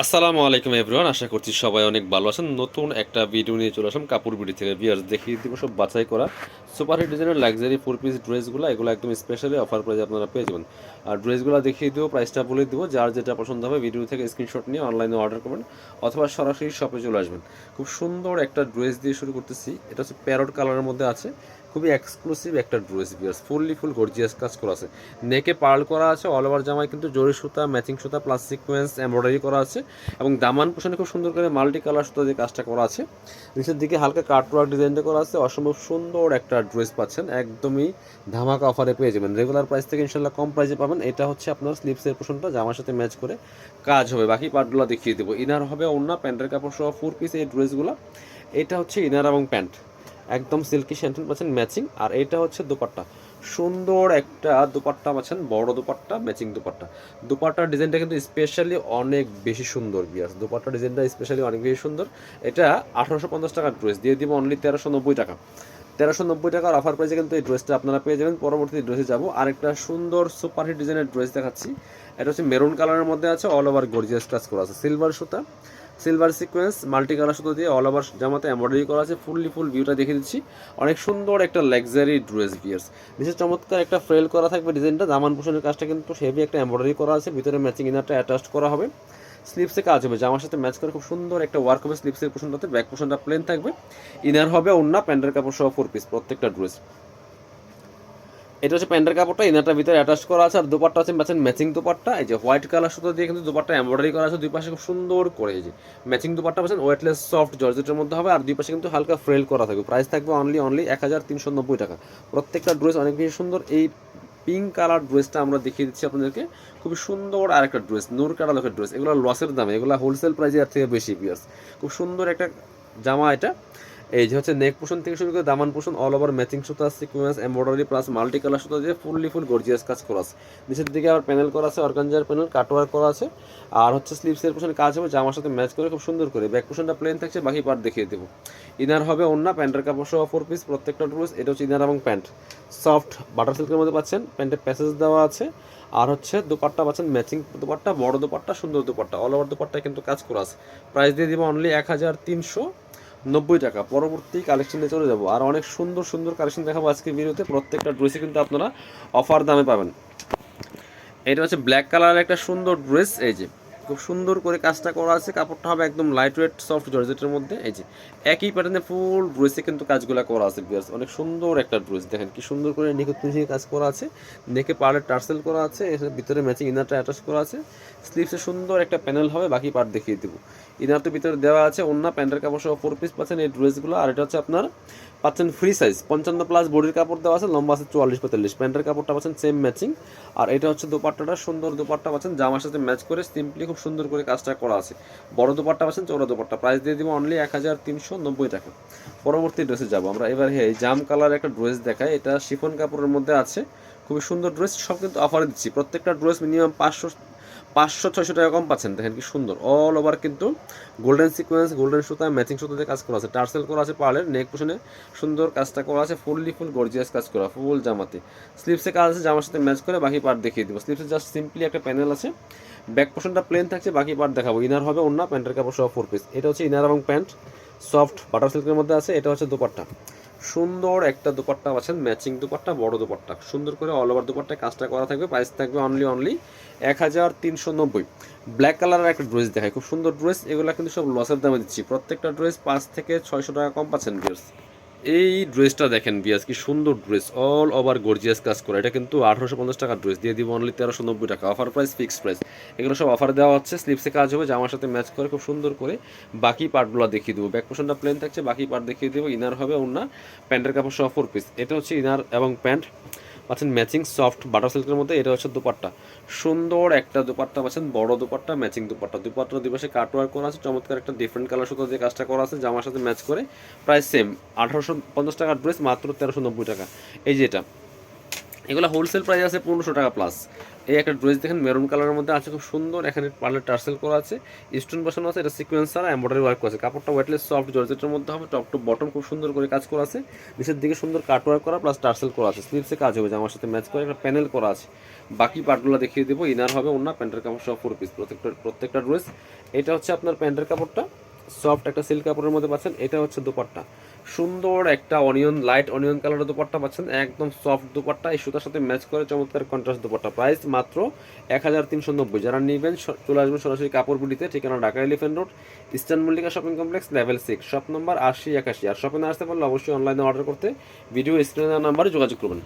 আসসালামু আলাইকুম এভরিওয়ান, আশা করছি সবাই অনেক ভালো আছেন। নতুন একটা ভিডিও নিয়ে চলে আসলাম কাপড় বিডি থেকে। ভিউয়ার্স দেখিয়ে দিব সব বাছাই করা সুপার হিট ডিজাইনের লাক্সারি ফোর পিস ড্রেসগুলো এগুলো একদম স্পেশালি অফার প্রাইজে আপনারা পেয়ে যাবেন। আর ড্রেসগুলো দেখিয়ে দিব প্রাইসটা বলে দিব, যার যেটা পছন্দ হবে ভিডিও থেকে স্ক্রিনশট নিয়ে অনলাইনে অর্ডার করবেন, অথবা সরাসরি শপে চলে আসবেন। খুব সুন্দর একটা ড্রেস দিয়ে শুরু করতেছি। এটা হচ্ছে প্যারট কালারের মধ্যে আছে। খুবই এক্সক্লুসিভ একটা dress bears fully full gorgeous কাজ করা আছে। নেকে পার্ল করা আছে অল ওভার জামায় কিন্তু জরি সুতা ম্যাচিং সুতা প্লাস সিকোয়েন্স এমব্রয়ডারি করা আছে। এবং দামান পোষণে খুব সুন্দর করে মাল্টি কালার সুতা দিয়ে কাজটা করা আছে। নিচের দিকে হালকা কাটওয়ার্ক ডিজাইনটা করা আছে। অসম্ভব সুন্দর একটা ড্রেস পাচ্ছেন। একদমই ধামাকা অফারে পেয়ে যাবেন। রেগুলার প্রাইস থেকে ইনশাল্লাহ কম প্রাইসে পাবেন। এটা হচ্ছে আপনার স্লিপসের পোষণটা জামার সাথে ম্যাচ করে কাজ হবে। বাকি পার্টগুলো দেখিয়ে দেবো। ইনার হবে অন্য প্যান্টের কাপড় সহ ফোর পিস এই ড্রেসগুলো এটা হচ্ছে ইনার এবং প্যান্ট একদম সিল্কি স্যান্টেন পাচ্ছেন ম্যাচিং আর এটা হচ্ছে দুপাট্টা। সুন্দর একটা দুপাট্টা পাচ্ছেন, বড় দুপাট্টা ম্যাচিং দুপাট্টা। দুপাট্টার ডিজাইনটা কিন্তু স্পেশালি অনেক বেশি সুন্দর বিয়াস দুপাট্টার ডিজাইনটা স্পেশালি অনেক বেশি সুন্দর। এটা আঠারোশো পঞ্চাশ টাকার ড্রেস দিয়ে দিব অনলি তেরোশো নব্বই টাকা। তেরোশো নব্বই টাকার অফার প্রাইসে কিন্তু এই ড্রেসটা আপনারা পেয়ে যাবেন। পরবর্তী ড্রেসে যাব। আরেকটা সুন্দর সুপার হিট ডিজাইনের ড্রেস দেখাচ্ছি। এটা হচ্ছে মেরুন কালারের মধ্যে আছে অল ওভার গর্জিয়াস টাচ করা আছে সিলভার সুতা। সিলভার সিকোয়েন্স মাল্টি কালার সুতো দিয়ে অল ওভার জামাতে এমব্রয়ডারি করা আছে ফুললি ফুল ভিউটা দেখে দিচ্ছি। অনেক সুন্দর একটা লাক্সারি ড্রেস বিয়ার্স নিচে চমৎকার একটা ফ্রেল করা থাকবে ডিজাইনটা, দামান পোষণের কাজটা কিন্তু হেভি একটা এমব্রয়ডারি করা আছে, ভিতরে ম্যাচিং ইনারটা অ্যাটাচ করা হবে। স্লিপসে কাজ হবে, জামার সাথে ম্যাচ করে খুব সুন্দর একটা ওয়ার্ক হবে স্লিপসের পোষণটাতে ব্যাক পোষণটা প্লেন থাকবে। ইনার হবে অন্য প্যান্টের কাপড় সহ ফোর পিস প্রত্যেকটা ড্রেস এটা হচ্ছে প্যান্টের কাপড়টা, ইনারটার ভিতরে অ্যাটাচ করা আছে, আর দুপাট্টা আছে ম্যাচিং ম্যাচিং দুপাট্টা। এই যে হোয়াইট কালার সুতো দিয়ে কিন্তু দুপাট্টা এমব্রয়ডারি করা আছে, দুই পাশে খুব সুন্দর করে এই যে ম্যাচিং দুপাট্টা পাচ্ছেন ওয়েটলেস সফট জর্জেটের মধ্যে হবে, আর দুই পাশে কিন্তু হালকা ফ্রেল করা থাকবে। প্রাইস থাকবে অনলি অনলি এক হাজার তিনশো নব্বই টাকা। প্রত্যেকটা ড্রেস অনেক বেশি সুন্দর। এই পিঙ্ক কালার ড্রেসটা আমরা দেখিয়ে দিচ্ছি আপনাদেরকে। খুবই সুন্দর আর একটা ড্রেস নূর কাটালকের ড্রেস এগুলো লসের দামে, এগুলো হোলসেল প্রাইসে এর থেকে বেশি পিয়ার্স খুব সুন্দর একটা জামা এটা। এই যে হচ্ছে নেক পোষণ থেকে শুরু করে দামান পোষণ অল ওভার ম্যাচিং সুতা sequence embroidery plus multi colour সুতা দিয়ে ফুললি ফুল গর্জিয়াস কাজ করা আছে। নিচের দিকে আবার প্যানেল করা আছে অর্গানজার প্যানেল কাটওয়ার করা আছে। আর হচ্ছে স্লিপসের পোষণে কাজ হবে, জামার সাথে ম্যাচ করে খুব সুন্দর করে। ব্যাক পোষণটা প্লেন থাকছে, বাকি পার্ট দেখিয়ে দেবো। ইনার হবে অন্য প্যান্টের কাপড় সহ ফোর পিস প্রত্যেকটা ড্রেস এটা হচ্ছে ইনার এবং প্যান্ট সফট বাটার সিল্কের মধ্যে পাচ্ছেন প্যান্টের প্যাসেজ দেওয়া আছে। আর হচ্ছে দুপাট্টা পাচ্ছেন ম্যাচিং দুপাট্টা, বড় দুপাট্টা, সুন্দর দুপাট্টা। অল ওভার দুপাট্টায় কিন্তু কাজ করা আছে। প্রাইস দিয়ে দিব অনলি এক হাজার তিনশো। নব্বই টাকা। পরবর্তী কালেকশনে চলে যাব। আর অনেক সুন্দর সুন্দর কালেকশন দেখাবো আজকে ভিডিওতে। প্রত্যেকটা ড্রেসে কিন্তু আপনারা অফার দামে পাবেন। এটা হচ্ছে ব্ল্যাক কালারের একটা সুন্দর ড্রেস এই যে, খুব সুন্দর করে কাজটা করা আছে। কাপড়টা হবে একদম লাইট ওয়েট সফট জর্জেটের মধ্যে। এই যে, একই প্যাটার্নে ফুল ড্রেসে কিন্তু কাজগুলো করা আছে বিয়ার্স অনেক সুন্দর একটা ড্রেস দেখেন কি সুন্দর করে নিখুঁত ফিনিশিং কাজ করা আছে। নেকে পার্টের টার্সেল করা আছে। এর ভিতরে ম্যাচিং ইনারটা অ্যাটাচ করা আছে। স্লিভসে সুন্দর একটা প্যানেল হবে। বাকি পার্ট দেখিয়ে দেবো। ইনারটা ভিতরে দেওয়া আছে অন্য প্যান্টের কাপড় সহ ফোর পিস পাচ্ছেন এই ড্রেসগুলো আর এটা হচ্ছে আপনার, পাচ্ছেন ফ্রি সাইজ পঞ্চান্ন প্লাস বডির কাপড় দেওয়া আছে, লম্বা আছে চুয়াল্লিশ পঁয়তাল্লিশ। প্যান্টের কাপড়টা পাচ্ছেন সেম ম্যাচিং আর এটা হচ্ছে দুপাট্টাটা, সুন্দর দুপাট্টা পাচ্ছেন জামার সাথে ম্যাচ করে সিম্পলি খুব সুন্দর করে কাজটা করা আছে। বড় দুপাট্টা পাচ্ছেন চৌড়া দুপাট্টা। প্রাইস দিয়ে দিব অনলি এক হাজার তিনশো নব্বই টাকা। পরবর্তী ড্রেসে যাব আমরা। এবার হ্যাঁ এই জাম কালার একটা ড্রেস দেখাই। এটা শিফন কাপড়ের মধ্যে আছে। খুবই সুন্দর ড্রেস সব কিন্তু অফারে দিচ্ছি। প্রত্যেকটা ড্রেস মিনিমাম পাঁচশো পাঁচশো, ছয়শো টাকা কম পাচ্ছেন। দেখেন কি সুন্দর। অল ওভার কিন্তু গোল্ডেন সিকোয়েন্স গোল্ডেন সুতা ম্যাচিং সুতা দিয়ে কাজ করা আছে। টার্সেল করা আছে পার্লের নেক পোষণে সুন্দর কাজটা করা আছে। ফুললি ফুল গর্জিয়াস কাজ করা ফুল জামাতে। স্লিপসে কাজ আছে, জামার সাথে ম্যাচ করে বাকি পার্ট দেখিয়ে দিব। স্লিপসে জাস্ট সিম্পলি একটা প্যানেল আছে। ব্যাক পোষণটা প্লেন থাকছে, বাকি পার্ট দেখাবো। ইনার হবে অন্য প্যান্টের কাপড় সহ ফোর পিস এটা হচ্ছে ইনার এবং প্যান্ট সফট বাটার সিল্কের মধ্যে আছে, এটা হচ্ছে দুপাট্টা। সুন্দর একটা দুপাট্টা পাচ্ছেন ম্যাচিং দুপাট্টা, বড় দুপাট্টা। সুন্দর করে অল ওভার দুপাট্টায় কাজটা করা থাকবে প্রাইস থাকবে অনলি অনলি এক হাজার তিনশো নব্বই। ব্ল্যাক কালারের একটা ড্রেস দেখায় খুব সুন্দর ড্রেস এগুলো কিন্তু সব লসের দামে দিচ্ছি। প্রত্যেকটা ড্রেস পাঁচ থেকে ছয়শো টাকা কম পাচ্ছেন বিয়ার্স এই ড্রেসটা দেখেন বিয়াজ কি সুন্দর ড্রেস অল ওভার গর্জিয়াস কাজ করে। এটা কিন্তু আঠারোশো পঞ্চাশ টাকার ড্রেস দিয়ে দিব অনলি তেরোশো নব্বই টাকা। অফার প্রাইস ফিক্সড প্রাইস এগুলো সব অফার দেওয়া হচ্ছে স্লিপসে কাজ হবে, জামার সাথে ম্যাচ করে, খুব সুন্দর করে বাকি পার্টগুলো দেখিয়ে দেবো। ব্যাক পোশনটা প্লেন থাকছে, বাকি পার্ট দেখিয়ে দেবো ইনার হবে অন্য প্যান্টের কাপড় সহ ফোর পিস এটা হচ্ছে ইনার এবং প্যান্ট পাচ্ছেন ম্যাচিং সফট বাটার সিল্কের মধ্যে, এটা হচ্ছে দুপাট্টা। সুন্দর একটা দুপাট্টা পাচ্ছেন, বড় দুপাট্টা ম্যাচিং দুপাট্টা। দুপাট্টা দুপাশে কাটওয়ার করা আছে, চমৎকার একটা ডিফারেন্ট কালার সুতো দিয়ে কাজটা করা আছে, জামার সাথে ম্যাচ করে প্রায় সেম আঠারোশো পঞ্চাশ টাকার ড্রেস মাত্র তেরোশো নব্বই টাকা। এই যে এটা, এগুলো হোলসেল প্রাইস আছে পনেরোশো টাকা প্লাস এই একটা ড্রেস দেখেন, মেরুন কালারের মধ্যে আছে, খুব সুন্দর। এখানে পার্লার টার্সেল করা আছে, স্টোন বসানো আছে, এটা সিকোয়েন্স আর এমব্রয়ডারি ওয়ার্ক আছে। কাপড়টা ওয়েটলেস, সফট, জর্জেটের মধ্যে হবে, টপ টু বটম, খুব সুন্দর করে কাজ করা আছে। নিচের দিকে সুন্দর কাট ওয়ার্ক করা, প্লাস টার্সেল করা আছে। স্লিভসে কাজ হবে আমার সাথে ম্যাচ করে একটা প্যানেল করা আছে। বাকি পার্টগুলো দেখিয়ে দেবো, ইনার হবে অন্য প্যান্টের কাপড় সব ফোর পিস প্রত্যেকটা প্রত্যেকটা ড্রেস। এটা হচ্ছে আপনার প্যান্টের কাপড়টা, সফট একটা সিল্ক কাপড়ের মধ্যে পাচ্ছেন, এটা হচ্ছে দোপাট্টা। সুন্দর একটা অনিয়ন লাইট অনিয়ন কালারের দোপাট্টা পাচ্ছেন, একদম সফট দোপাট্টা। এই সুতার সাথে ম্যাচ করে চমৎকার কন্ট্রাস্ট দোপাট্টা। প্রাইস মাত্র এক হাজার তিনশো নব্বই। যারা নেবেন চলে আসবেন সরাসরি কাপড় বুটিতে ঠিকানা Dhaka Elephant Road Eastern Mallika shopping complex level six shop number আশি একাশি। আর শপিং আসতে পারলে অবশ্যই অনলাইনে অর্ডার করতে ভিডিও স্ক্রিনের নাম্বারে যোগাযোগ করবেন।